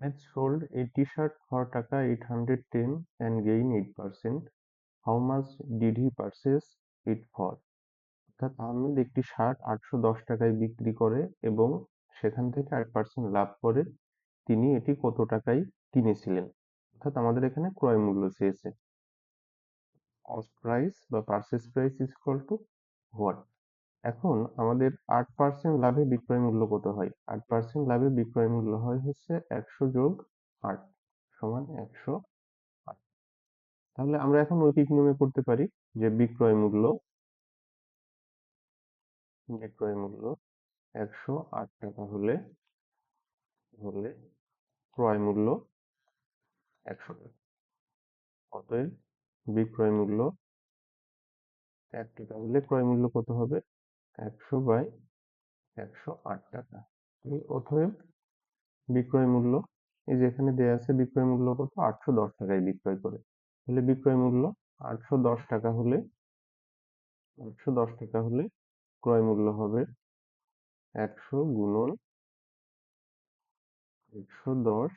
Ahmed sold a t-shirt for টাকা 810 and gained 8%. How much did he purchase it for? অর্থাৎ আহমেদ একটি shirt আটশো দশ টাকায় বিক্রি করে এবং সেখান থেকে আট পার্সেন্ট লাভ করে তিনি এটি কত টাকায় কিনেছিলেন অর্থাৎ আমাদের এখানে ক্রয় মূল্য চেয়েছে কস্ট প্রাইস বা purchase price is equal to what এখন আমাদের আট পার্সেন্ট লাভে বিক্রয় মূল্য কত হয়? আট পার্সেন্ট লাভে বিক্রয় মূল্য হয় হচ্ছে একশো যোগ আট সমান একশো আট। তাহলে আমরা এখন ঐকিক নিয়মে করতে পারি যে বিক্রয় মূল্য বিক্রয় মূল্য একশো আট টাকা হলে হলে ক্রয় মূল্য একশো টাকা। অতএব বিক্রয় মূল্য এক টাকা হলে ক্রয় মূল্য কত হবে? একশো বাই একশো আট টাকা। এই অতএব বিক্রয় মূল্য, এই যে এখানে দেয়া আছে বিক্রয় মূল্য কত? আটশো দশ টাকায় বিক্রয় করে। তাহলে বিক্রয় মূল্য আটশো দশ টাকা হলে, আটশো দশ টাকা হলে ক্রয় মূল্য হবে একশো গুণন একশো দশ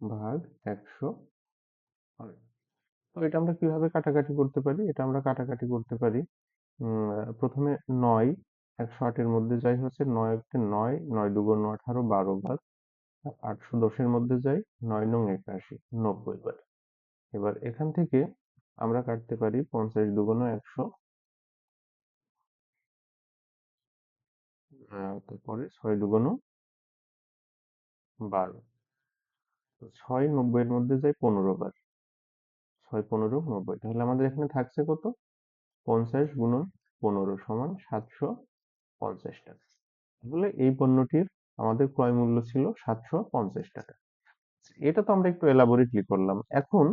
ভাগ একশো আট। তো এটা আমরা কীভাবে কাটাকাটি করতে পারি? এটা আমরা কাটাকাটি করতে পারি প্রথমে নয় একশো আটের মধ্যে যাই হচ্ছে, নয় একটি নয় নয় দুগুণ আঠারো, বারো বার আটশো দশের মধ্যে যাই, নয় নং একাশি, নব্বই বার। এবার এখান থেকে আমরা কাটতে পারি পঞ্চাশ দুগুণ একশো। তারপরে ছয় দুগুণ বারো। ছয় নব্বই এর মধ্যে যায় পনেরো বার। ছয়, পনেরো, নব্বই। তাহলে আমাদের এখানে থাকছে কত? পঞ্চাশ গুণন পনেরো সমান সাতশো পঞ্চাশ টাকা। তাহলে এই পণ্যটির আমাদের ক্রয় মূল্য ছিল সাতশো পঞ্চাশ টাকা। এটা তো আমরা একটু এলাবোরেটলি করলাম। এখন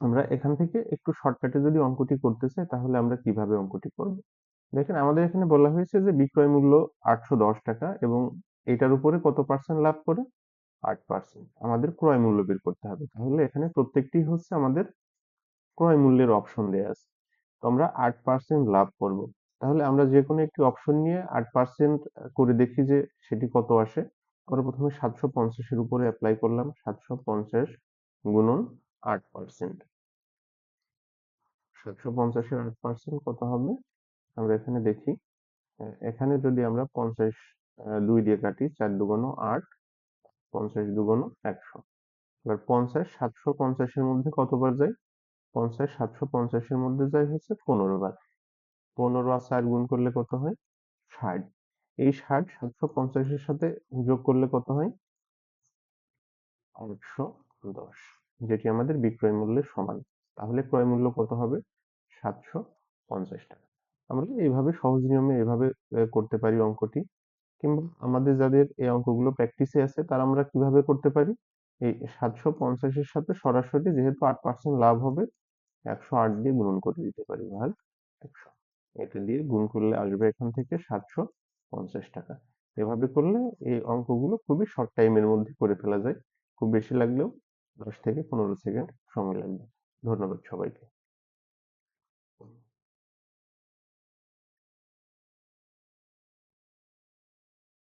আমরা এখান থেকে একটু শর্টকাটে যদি অঙ্কটি করতে চাই, তাহলে আমরা কীভাবে অঙ্কটি করব? দেখেন, আমাদের এখানে বলা হয়েছে যে বিক্রয় মূল্য আটশো দশ টাকা এবং এটার উপরে কত পার্সেন্ট লাভ করে? আট পার্সেন্ট আমাদের ক্রয় মূল্য বের করতে হবে। তাহলে এখানে প্রত্যেকটি হচ্ছে আমাদের ক্রয় মূল্যের অপশন দেওয়া আছে। তো আমরা আট পার্সেন্ট লাভ করব। তাহলে আমরা যে কোনো একটি অপশন নিয়ে আট পার্সেন্ট করে দেখি যে সেটি কত আসে। আমরা প্রথমে সাতশো পঞ্চাশের উপরে অ্যাপ্লাই করলাম, সাতশো পঞ্চাশ গুণন আট পার্সেন্ট সাতশো পঞ্চাশের আট পার্সেন্ট কত হবে? আমরা এখানে দেখি এখানে যদি আমরা পঞ্চাশ দুই দিয়ে কাটি, চার দুগুণ আট, পঞ্চাশ দুগুণ একশো। এবার পঞ্চাশ, সাতশো পঞ্চাশের মধ্যে কতবার যায়? পঞ্চাশ, সাতশো পঞ্চাশের মধ্যে যায় হচ্ছে পনেরো বার। পনেরো আর চার গুণ করলে কত হয়? ষাট। এই ষাট সাতশো পঞ্চাশের সাথে যোগ করলে কত হয়? আটশো দশ, যেটি আমাদের বিক্রয় মূল্যের সমান। তাহলে ক্রয় মূল্য কত হবে? সাতশো পঞ্চাশ টাকা। আমরা এইভাবে সহজ নিয়মে এভাবে করতে পারি অঙ্কটি। কিংবা আমাদের যাদের এই অঙ্কগুলো প্র্যাকটিসে আছে, তারা আমরা কীভাবে করতে পারি? এই সাতশো পঞ্চাশের সাথে সরাসরি যেহেতু আট পার্সেন্ট লাভ হবে, একশো আট দিয়ে গুণন করে দিতে পারি। ভাগ একশো। এটা দিয়ে গুণ করলে আসবে এখান থেকে সাতশো পঞ্চাশ টাকা। এভাবে করলে এই অঙ্কগুলো খুবই শর্ট টাইমের মধ্যে করে ফেলা যায়। খুব বেশি লাগলেও দশ থেকে পনেরো সেকেন্ড সময় লাগবে। ধন্যবাদ সবাইকে।